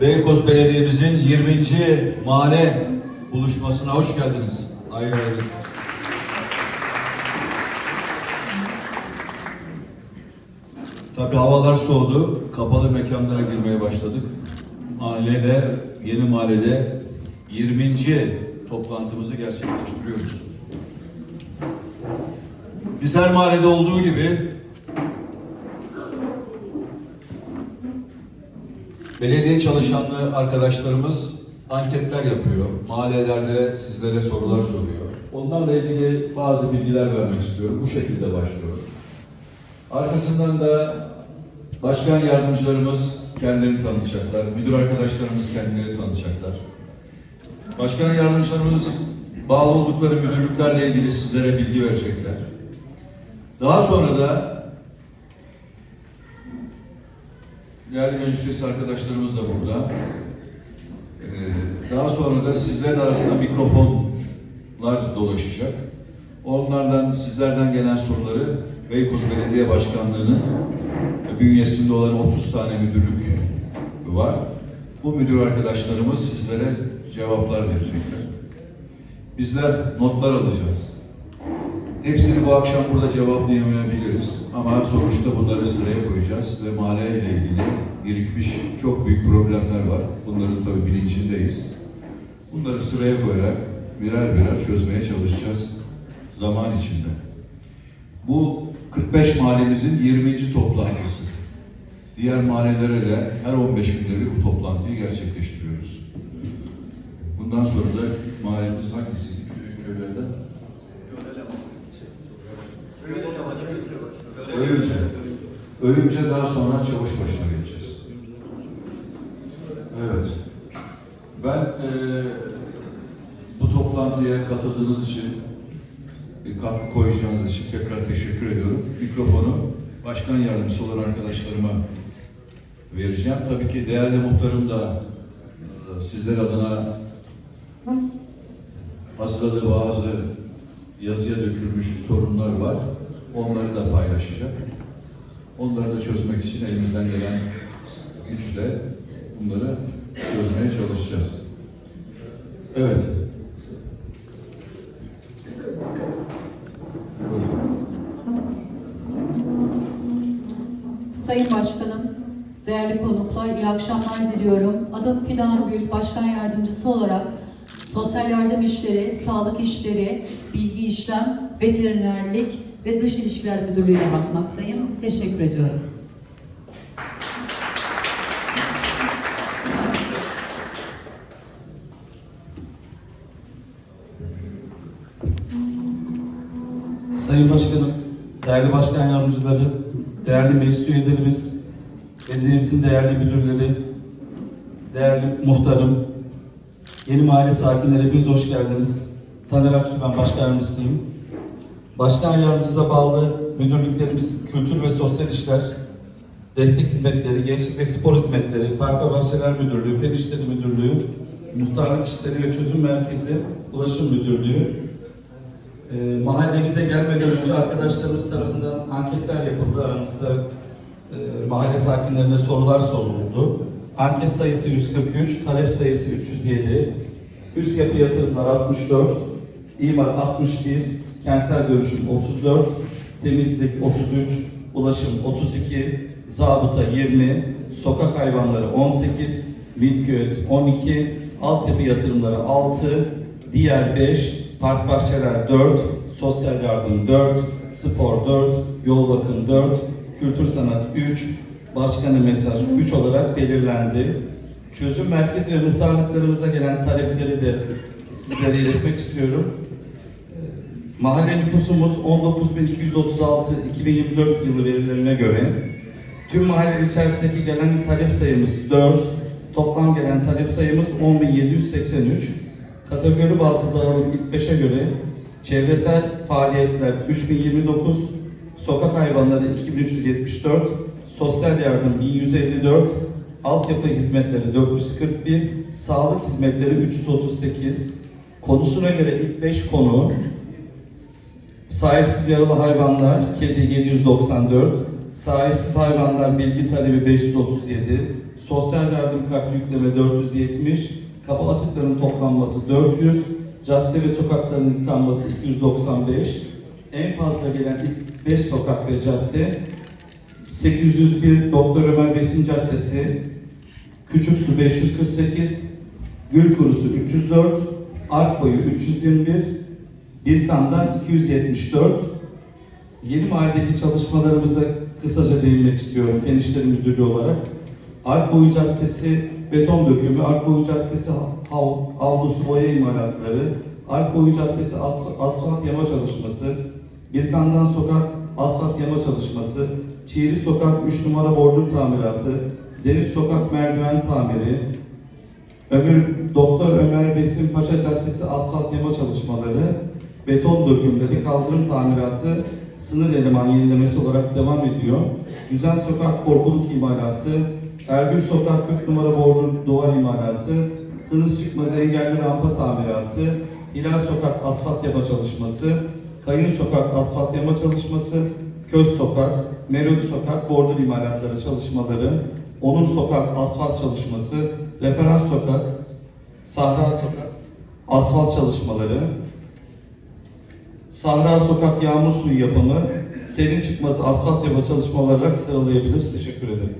Beykoz Belediye'mizin 20. mahalle buluşmasına hoş geldiniz. Ayrı ayrı. Tabii havalar soğudu. Kapalı mekanlara girmeye başladık. Mahallede, yeni mahallede 20. toplantımızı gerçekleştiriyoruz. Biz her mahallede olduğu gibi belediye çalışanlı arkadaşlarımız anketler yapıyor. Mahallelerde sizlere sorular soruyor. Onlarla ilgili bazı bilgiler vermek istiyorum. Bu şekilde başlıyor. Arkasından da başkan yardımcılarımız kendilerini tanıtacaklar. Müdür arkadaşlarımız kendilerini tanıtacaklar. Başkan yardımcılarımız bağlı oldukları müdürlüklerle ilgili sizlere bilgi verecekler. Daha sonra da değerli meclis üyesi arkadaşlarımız da burada. Ee, Daha sonra da sizlerin arasında mikrofonlar dolaşacak. Onlardan, sizlerden gelen soruları Beykoz Belediye Başkanlığı'nın bünyesinde olan 30 tane müdürlük var. Bu müdür arkadaşlarımız sizlere cevaplar verecekler. Bizler notlar alacağız. Hepsini bu akşam burada cevaplayamayabiliriz. Ama sonuçta bunları sıraya koyacağız ve mahalleyle ilgili birikmiş çok büyük problemler var. Bunların tabii bilincindeyiz. Bunları sıraya koyarak birer birer çözmeye çalışacağız zaman içinde. Bu 45 mahallemizin 20. toplantısı. Diğer mahallelere de her 15 günde bir bu toplantıyı gerçekleştiriyoruz. Bundan sonra da mahallemiz hangisiydi? Köylerden? Öğünce. Öğünce daha sonra Çavuşbaşı'na geçeceğiz. Evet. Ben eee, bu toplantıya katıldığınız için, bir katkı koyacağınız için tekrar teşekkür ediyorum. Mikrofonu başkan yardımcısı olan arkadaşlarıma vereceğim. Tabii ki değerli muhtarım da eee, sizler adına hazırladığı bazı yazıya dökülmüş sorunlar var. Onları da paylaşacak. Onları da çözmek için elimizden gelen güçle bunları çözmeye çalışacağız. Evet. Sayın Başkanım, değerli konuklar, iyi akşamlar diliyorum. Adım Fidan Gül, Başkan Yardımcısı olarak Sosyal Yardım İşleri, Sağlık İşleri, Bilgi İşlem, Veterinerlik ve Dış İlişkiler Müdürlüğü'ne bakmaktayım. Teşekkür ediyorum. Sayın Başkanım, değerli başkan yardımcıları, değerli meclis üyelerimiz, belediyemizin değerli müdürleri, değerli muhtarım, yeni mahalle sakinleri hepiniz hoş geldiniz. Taner Aksu ben başkan yardımcısıyım. Başkan yardımcımıza bağlı müdürlüklerimiz Kültür ve Sosyal İşler, Destek Hizmetleri, Gençlik ve Spor Hizmetleri, Park ve Bahçeler Müdürlüğü, Fen İşleri Müdürlüğü, Muhtarlık İşleri ve Çözüm Merkezi, Ulaşım Müdürlüğü, e, mahallemize gelmeden önce arkadaşlarımız tarafından anketler yapıldı. Aramızda e, mahalle sakinlerine sorular soruldu. Anket sayısı 143, talep sayısı 307, üst yapı yatırımlar 64, imar 61, kentsel dönüşüm 34, temizlik 33, ulaşım 32, zabıta 20, sokak hayvanları 18, mülkiyet 12, altyapı yatırımları 6, diğer 5, park bahçeler 4, sosyal yardım 4, spor 4, yol bakım 4, kültür sanat 3, başkanı mesaj 3 olarak belirlendi. Çözüm merkezi ve muhtarlıklarımıza gelen talepleri de sizlere iletmek istiyorum. Mahalle nüfusumuz 19.236 2024 yılı verilerine göre tüm mahalleler içerisindeki gelen talep sayımız 4, toplam gelen talep sayımız 10.783. Kategori bazlı dağılım ilk 5'e göre çevresel faaliyetler 3029, sokak hayvanları 2374, sosyal yardım 1154, altyapı hizmetleri 441, sağlık hizmetleri 338. Konusuna göre ilk 5 konu Sahipsiz yaralı hayvanlar, kedi 794, Sahipsiz hayvanlar bilgi talebi 537, sosyal yardım kartı yükleme 470, kapı atıklarının toplanması 400, cadde ve sokakların yıkanması 295, en fazla gelen ilk 5 sokak ve cadde 801 Doktor Ömer Besin Caddesi, Küçük Su 548, Gül Kurusu 304, Ark Boyu 321, Birkan'dan 274. Yeni mahalledeki çalışmalarımıza kısaca değinmek istiyorum Fen İşleri Müdürlüğü olarak. Ark Boyu Caddesi beton dökümü, Ark Boyu Caddesi hav- avlusu boya imalatları, Ark Boyu Caddesi as- asfalt yama çalışması, Birkan'dan sokak asfalt yama çalışması, Çiğri Sokak 3 numara bordür tamiratı, Deniz Sokak merdiven tamiri, Ömür Doktor Ömer Besim Paşa Caddesi asfalt yama çalışmaları, beton dökümleri, kaldırım tamiratı, sınır eleman yenilemesi olarak devam ediyor. Güzel Sokak korkuluk imalatı, Ergül Sokak 40 numara bordür duvar imalatı, Hınız Çıkmaz engelli rampa tamiratı, Hilal Sokak asfalt yama çalışması, Kayın Sokak asfalt yama çalışması, Köz Sokak, Melodi Sokak bordür imalatları çalışmaları, Onur Sokak asfalt çalışması, Referans Sokak, Sahra Sokak asfalt çalışmaları, Sahra Sokak yağmur suyu yapımı, Serin Çıkmazı asfalt yapma çalışmaları olarak sıralayabiliriz. Teşekkür ederim.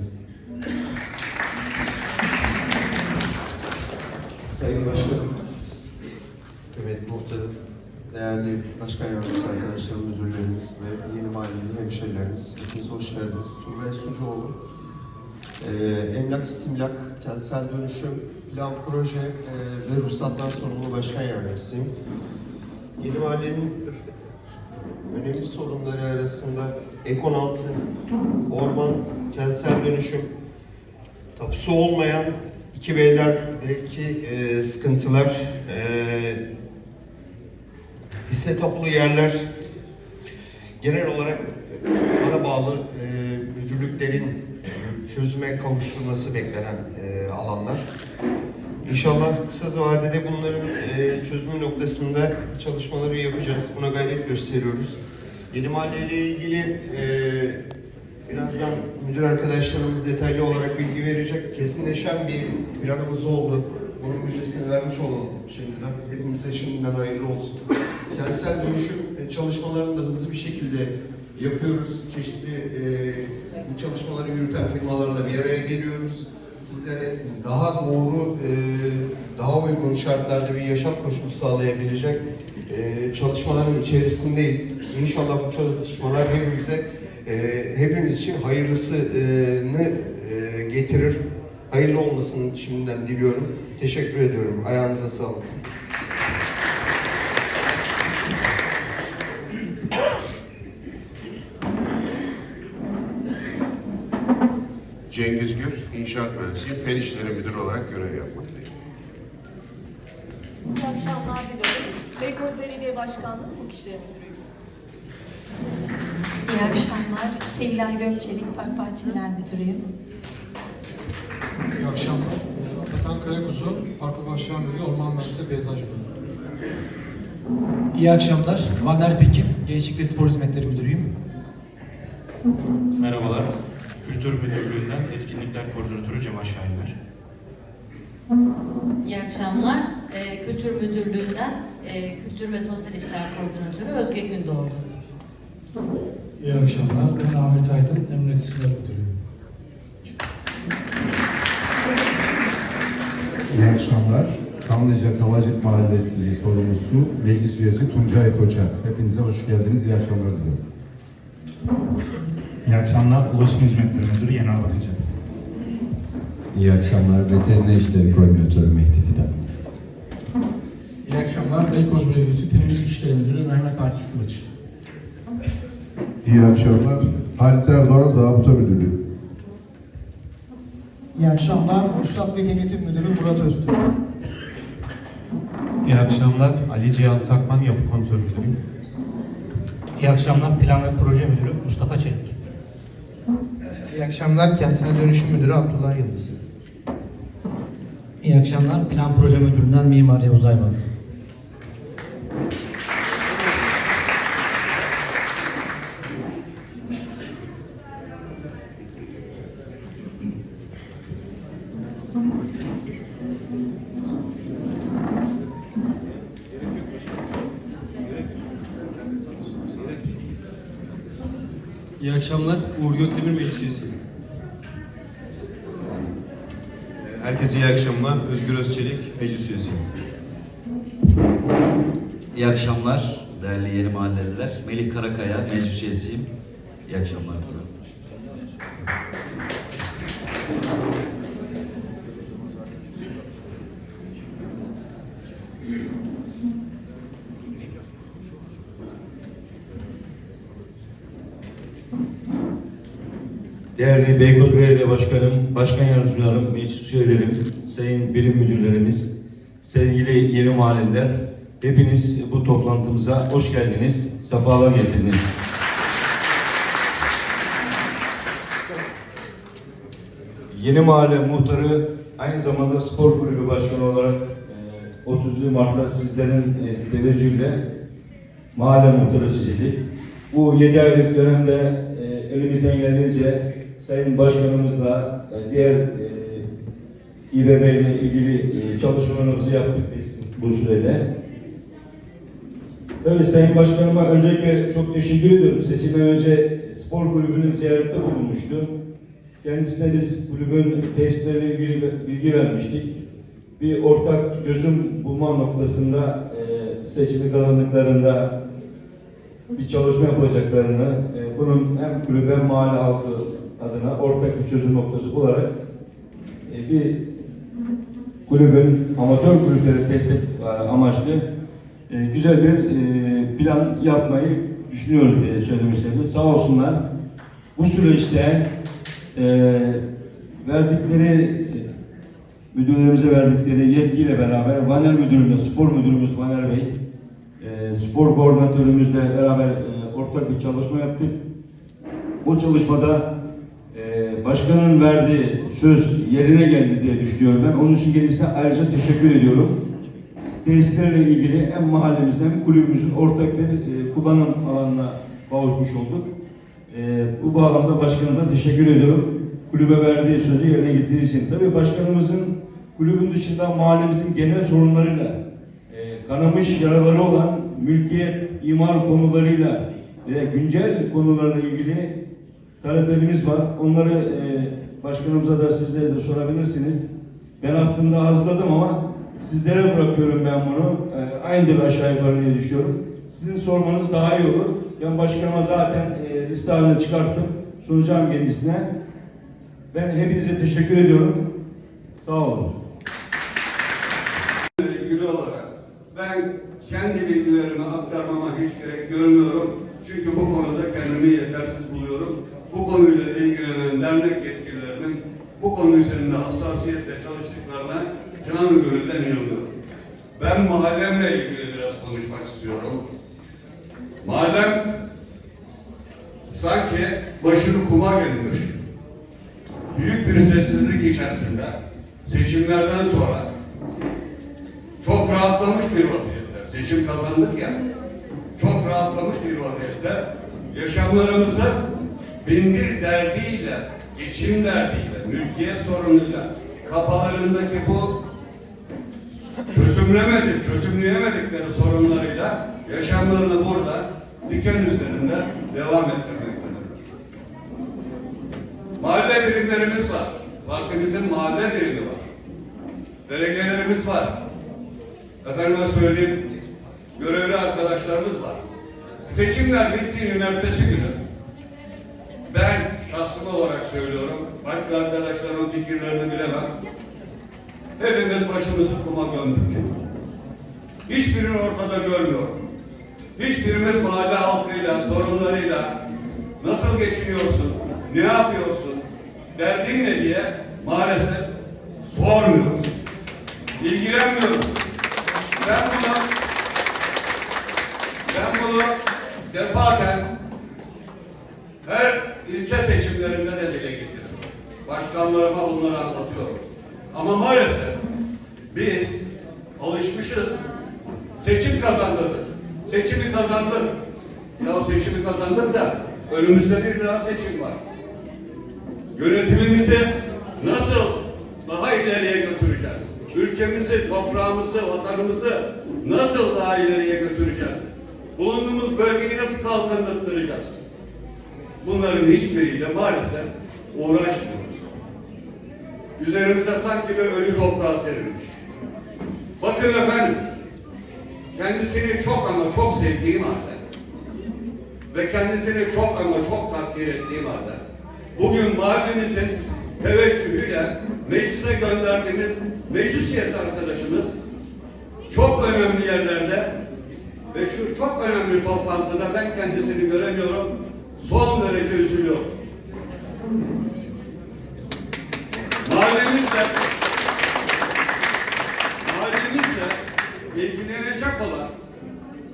Sayın Başkanım, kıymetli muhtarım, değerli başkan yardımcısı arkadaşlarım, müdürlerimiz ve yeni mahalleli hemşehrilerimiz, hepiniz hoş geldiniz. Turgay Sucuoğlu, ee, emlak istimlak, kentsel dönüşüm, plan proje ve ruhsatlar sorumlu başkan yardımcısıyım. Yeni mahallenin önemli sorunları arasında Ek-16, orman, kentsel dönüşüm, tapusu olmayan iki beylerdeki e, sıkıntılar, e, hisse tapulu yerler, genel olarak bana bağlı e, müdürlüklerin çözüme kavuşturması beklenen e, alanlar. İnşallah kısa vadede bunların e, çözümü noktasında çalışmaları yapacağız. Buna gayret gösteriyoruz. Yeni mahalle ile ilgili e, birazdan müdür arkadaşlarımız detaylı olarak bilgi verecek. Kesinleşen bir planımız oldu. Bunun müjdesini vermiş olalım şimdiden. Hepimize şimdiden hayırlı olsun. Kentsel dönüşüm e, çalışmalarını da hızlı bir şekilde yapıyoruz. Çeşitli e, bu çalışmaları yürüten firmalarla bir araya geliyoruz. Sizlere daha doğru, e, daha uygun şartlarda bir yaşam koşulu sağlayabilecek e, çalışmaların içerisindeyiz. İnşallah bu çalışmalar hepimize, e, hepimiz için hayırlısını getirir. Hayırlı olmasını şimdiden diliyorum. Teşekkür ediyorum. Ayağınıza sağlık. Cengiz Gür, İnşaat Mühendisiyim. Fen İşleri Müdürü olarak görev yapmaktayım. İyi akşamlar dilerim. Beykoz Belediye Başkanlığı Hukuk İşleri Müdürüyüm. İyi akşamlar. Sevilay Gökçelik, Park Bahçeler Müdürüyüm. İyi akşamlar. Ee, Atakan Karakuzu, Parkı Başkan Müdürü, Orman Mühendisliği Peyzaj Müdürü. İyi akşamlar. Vaner Pekin, Gençlik ve Spor Hizmetleri Müdürüyüm. Merhabalar. Kültür Müdürlüğü'nden Etkinlikler Koordinatörü Cemal Şahinler. İyi akşamlar. Ee, Kültür Müdürlüğü'nden e, Kültür ve Sosyal İşler Koordinatörü Özge Gündoğdu. İyi akşamlar. Ben Ahmet Aydın, Emniyet İşler Müdürüyüm. İyi akşamlar. Kanlıca Kavacık Mahallesi sorumlusu Meclis Üyesi Tuncay Koçak. Hepinize hoş geldiniz. İyi akşamlar diliyorum. İyi akşamlar. Ulaşım Hizmetleri Müdürü Yener Bakıcı. İyi akşamlar. Veteriner İşleri Koordinatörü Mehdi Fidan. İyi akşamlar. Beykoz Belediyesi Temizlik İşleri Müdürü Mehmet Akif Kılıç. İyi akşamlar. Halit Erdoğan Zabıta Müdürlüğü. İyi akşamlar. Ruhsat ve Denetim Müdürü Murat Öztürk. İyi akşamlar. Ali Cihan Sakman Yapı Kontrol Müdürü. İyi akşamlar. Plan ve Proje Müdürü Mustafa Çelik. İyi akşamlar. Kentsel Dönüşüm Müdürü Abdullah Yıldız. İyi akşamlar. Plan Proje Müdürlüğü'nden Mimar Yavuz Aybaz. İyi akşamlar. Uğur Gökdemir Meclis Üyesi. Herkese iyi akşamlar. Özgür Özçelik, meclis üyesiyim. İyi akşamlar değerli yeni mahalleliler. Melih Karakaya, meclis üyesiyim. İyi akşamlar diliyorum. Değerli Beykoz Belediye Başkanım, Başkan Yardımcılarım, meclis üyelerim, sayın birim müdürlerimiz, sevgili yeni mahalleler, hepiniz bu toplantımıza hoş geldiniz, sefalar getirdiniz. Yeni Mahalle Muhtarı aynı zamanda spor kulübü başkanı olarak e, 30 Mart'ta sizlerin e, teveccühüyle mahalle muhtarı seçildik. Bu 7 aylık dönemde e, elimizden geldiğince Sayın Başkanımızla e, diğer e, İBB ile ilgili e, çalışmalarımızı yaptık biz bu sürede. Tabii Sayın Başkanıma öncelikle çok teşekkür ediyorum. Seçimden önce spor kulübünün ziyarette bulunmuştu. Kendisine biz kulübün tesisleriyle ilgili bilgi vermiştik. Bir ortak çözüm bulma noktasında e, seçimi kazandıklarında bir çalışma yapacaklarını, e, bunun hem kulüp hem mahalle halkı adına ortak bir çözüm noktası bularak e, bir kulübün amatör kulüpleri destek e, amaçlı e, güzel bir e, plan yapmayı düşünüyoruz diye söylemek istedim. Sağ olsunlar. Bu süreçte e, verdikleri müdürlerimize verdikleri yetkiyle beraber Vaner Müdürümüz, spor müdürümüz Vaner Bey, e, spor koordinatörümüzle beraber e, ortak bir çalışma yaptık. O çalışmada başkanın verdiği söz yerine geldi diye düşünüyorum ben. Onun için kendisine ayrıca teşekkür ediyorum. Tesislerle ilgili hem mahallemizin hem kulübümüzün ortak bir e, kullanım alanına kavuşmuş olduk. E, bu bağlamda başkanıma teşekkür ediyorum. Kulübe verdiği sözü yerine getirdiği için. Tabii başkanımızın kulübün dışında mahallemizin genel sorunlarıyla, e, kanamış yaraları olan mülkiyet, imar konularıyla ve güncel konularla ilgili taleplerimiz var. Onları e, başkanımıza da sizlere de sorabilirsiniz. Ben aslında hazırladım ama sizlere bırakıyorum ben bunu. E, aynıdır aşağı yukarı diye düşünüyorum. Sizin sormanız daha iyi olur. Ben başkanıma zaten e, liste haline çıkarttım. Sunacağım kendisine. Ben hepinize teşekkür ediyorum. Sağ olun. ilgili olarak ben kendi bilgilerimi aktarmama hiç gerek görmüyorum. Çünkü bu konuda kendimi yetersiz buluyorum. Bu konuyla ilgilenen dernek yetkililerinin bu konu üzerinde hassasiyetle çalıştıklarına canı gönülden inanıyorum. Ben mahallemle ilgili biraz konuşmak istiyorum. Mahallem sanki başını kuma gelmiş, büyük bir sessizlik içerisinde seçimlerden sonra çok rahatlamış bir vaziyette. Seçim kazandık ya. Çok rahatlamış bir vaziyette. Yaşamlarımızı bin bir derdiyle, geçim derdiyle, mülkiyet sorunuyla, kafalarındaki bu çözümlemedik, çözümleyemedikleri sorunlarıyla yaşamlarını burada diken üzerinde devam ettirmektedirler. Mahalle birimlerimiz var. Partimizin mahalle birimi var. Delegelerimiz var. Efendime söyleyeyim, görevli arkadaşlarımız var. Seçimler bittiğinin ertesi günü şahsım olarak söylüyorum, başka arkadaşlarımın fikirlerini bilemem. Hepimiz başımızı kuma gömdük. Hiçbirini ortada görmüyorum. Hiçbirimiz mahalle halkıyla, sorunlarıyla nasıl geçiniyorsun, ne yapıyorsun, derdin ne diye maalesef sormuyoruz. İlgilenmiyoruz. Ben bunu ben bunu defaten ilçe seçimlerinde de dile getirdim. Başkanlarıma bunları anlatıyorum. Ama maalesef biz alışmışız. Seçim kazandık. Seçimi kazandık. Ya seçimi kazandık da önümüzde bir daha seçim var. Yönetimimizi nasıl daha ileriye götüreceğiz? Ülkemizi, toprağımızı, vatanımızı nasıl daha ileriye götüreceğiz? Bulunduğumuz bölgeyi nasıl kalkındıracağız? Bunların hiçbiriyle maalesef uğraşmıyoruz. Üzerimize sanki bir ölü toprağa serilmiş. Bakın efendim, kendisini çok ama çok sevdiğim halde ve kendisini çok ama çok takdir ettiğim halde bugün mahallemizin teveccühüyle meclise gönderdiğimiz meclis üyesi arkadaşımız çok önemli yerlerde ve şu çok önemli toplantıda ben kendisini göremiyorum. Son derece üzülüyorum. Mahallemizle mahallemizle ilgilenecek olan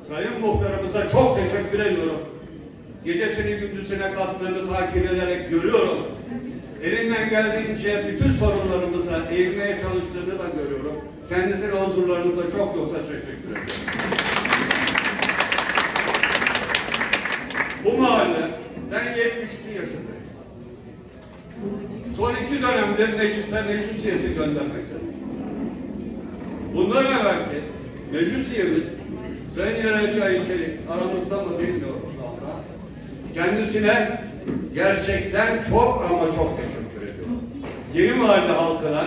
Sayın Muhtarımıza çok teşekkür ediyorum. Gecesini gündüzüne kattığını takip ederek görüyorum. Elinden geldiğince bütün sorunlarımıza eğilmeye çalıştığını da görüyorum. Kendisine huzurlarınıza çok çok teşekkür ediyorum. Bu mahalle, ben 72 yaşındayım. Son iki dönemdir meclise meclis üyesi göndermektedir. Bundan evvelki meclis üyemiz Sayın Yerençay Çelik aramızda mı bilmiyorum şu anda. Kendisine gerçekten çok ama çok teşekkür ediyorum. Yeni mahalle halkına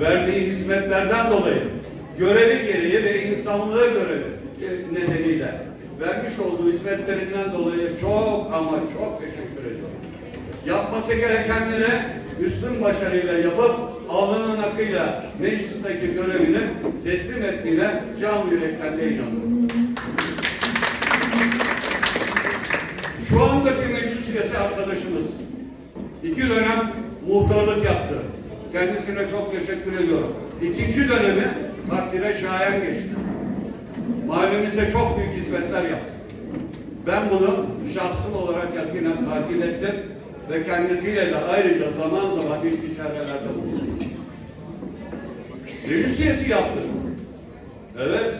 verdiği hizmetlerden dolayı görevi gereği ve insanlığı görevi nedeniyle vermiş olduğu hizmetlerinden dolayı çok ama çok teşekkür ediyorum. Yapması gerekenlere üstün başarıyla yapıp alnının akıyla meclisteki görevini teslim ettiğine can yürekten de inanıyorum. Şu andaki meclis üyesi arkadaşımız iki dönem muhtarlık yaptı. Kendisine çok teşekkür ediyorum. İkinci dönemi takdire şayan geçti. Mahallemize çok büyük hizmetler yaptı. Ben bunu şahsım olarak yakinen takip ettim ve kendisiyle de ayrıca zaman zaman istişarelerde bulundum. Meclis üyesi yaptı. Evet.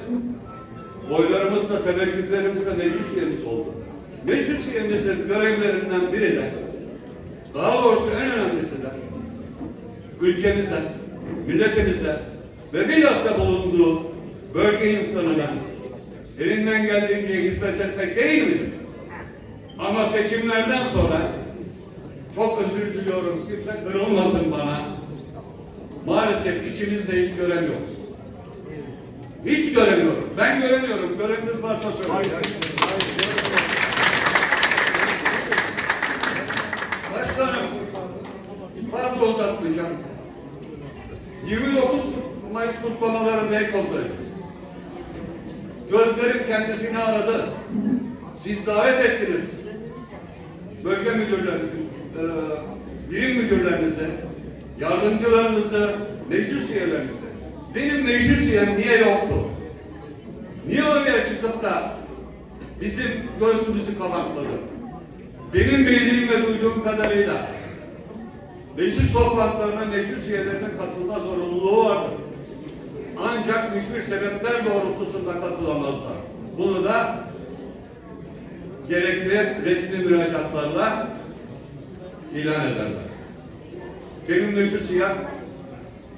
Oylarımızla, teveccühlerimizle meclis üyemiz oldu. Meclis üyemizin görevlerinden biri de, daha doğrusu en önemlisi de, ülkemize, milletimize ve bilhassa bulunduğu bölge insanına elinden geldiğince hizmet etmek değil midir? Ama seçimlerden sonra çok özür diliyorum, kimse kırılmasın bana. Maalesef içimizde hiç göremiyoruz. Hiç göremiyorum. Ben göremiyorum. Göreniniz varsa söyleyin. Başkanım, fazla uzatmayacağım. 29 Mayıs kutlamaları Beykoz'daydı. Gözlerim kendisini aradı. Siz davet ettiniz. Bölge müdürleri, e, birim müdürlerinize, yardımcılarınızı, meclis üyelerinize. Benim meclis üyem niye yoktu? Niye oraya çıkıp da bizim göğsümüzü kabartmadı? Benim bildiğim ve duyduğum kadarıyla meclis toplantılarına meclis üyelerinin katılma zorunluluğu vardır. Ancak müsbir sebepler doğrultusunda katılamazlar. Bunu da gerekli resmi müracaatlarla ilan ederler. Benim meclis üyem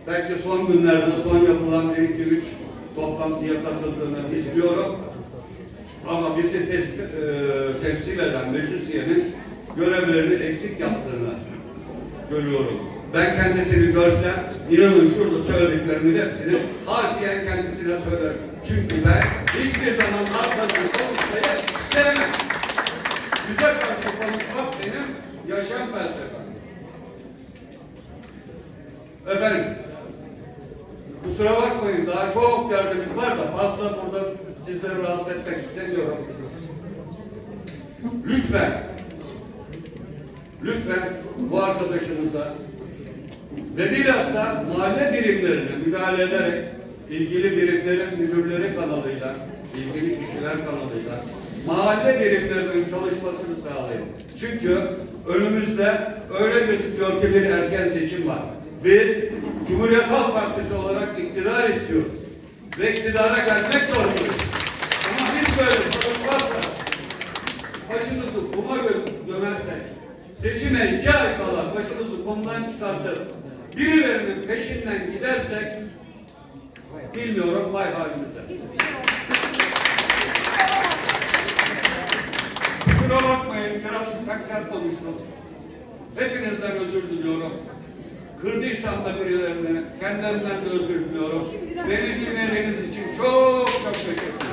belki son günlerde son yapılan bir iki üç toplantıya katıldığını izliyorum. Ama bizi tes- e, temsil eden meclis üyenin görevlerini eksik yaptığını görüyorum. Ben kendisini görsem inanın şurada söylediklerimin hepsini harfiyen kendisine söylerim. Çünkü ben hiçbir zaman arkadan konuşmayı sevmem. Güzel karşı konuşmak benim yaşam felsefem. Efendim, kusura bakmayın daha çok derdimiz var da fazla burada sizleri rahatsız etmek istemiyorum. Lütfen, lütfen bu arkadaşınıza ve bilhassa mahalle birimlerine müdahale ederek ilgili birimlerin müdürleri kanalıyla, ilgili kişiler kanalıyla mahalle birimlerinin çalışmasını sağlayın. Çünkü önümüzde öyle gözüküyor ki bir erken seçim var. Biz Cumhuriyet Halk Partisi olarak iktidar istiyoruz. Ve iktidara gelmek zorundayız. Ama hiç böyle sorun varsa başınızı kuma gö gömersek seçime iki ay kala başınızı kumdan çıkartıp birilerinin peşinden gidersek bilmiyorum vay halimize. Şey. Kusura bakmayın biraz saklar konuştum. Hepinizden özür diliyorum. Kırdıysam da birilerini kendimden de özür diliyorum. Beni dinlediğiniz için çok çok teşekkür ederim.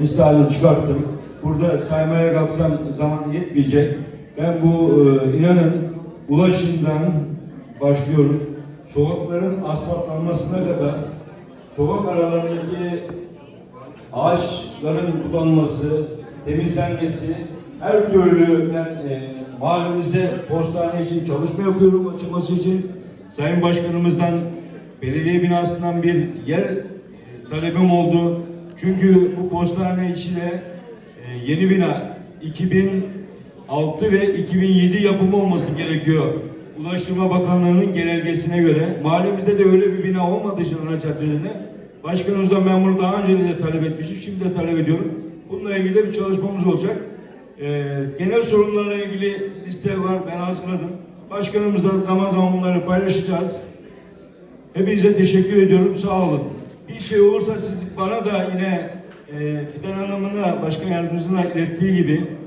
misali çıkarttım. Burada saymaya kalksam zaman yetmeyecek. Ben bu e, inanın ulaşımdan başlıyoruz. Sokakların asfaltlanmasına kadar sokak aralarındaki ağaçların budanması, temizlenmesi, her türlü ben e, mahallemizde postane için çalışma yapıyorum açılması için. Sayın Başkanımızdan belediye binasından bir yer talebim oldu. Çünkü bu postane içine e, yeni bina 2006 ve 2007 yapımı olması gerekiyor. Ulaştırma Bakanlığı'nın genelgesine göre. Mahallemizde de öyle bir bina olmadığı için ana caddesinde. Başkanımızdan ben bunu daha önce de talep etmişim. Şimdi de talep ediyorum. Bununla ilgili de bir çalışmamız olacak. E, genel sorunlarla ilgili liste var. Ben hazırladım. Başkanımızla zaman zaman bunları paylaşacağız. Hepinize teşekkür ediyorum. Sağ olun. Bir şey olursa siz bana da yine e, Fidan Hanım'ın da başkan yardımcısına ilettiği gibi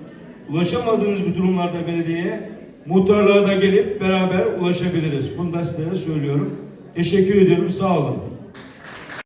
ulaşamadığınız bir durumlarda belediyeye muhtarlığa da gelip beraber ulaşabiliriz. Bunu da size söylüyorum. Teşekkür ediyorum. Sağ olun.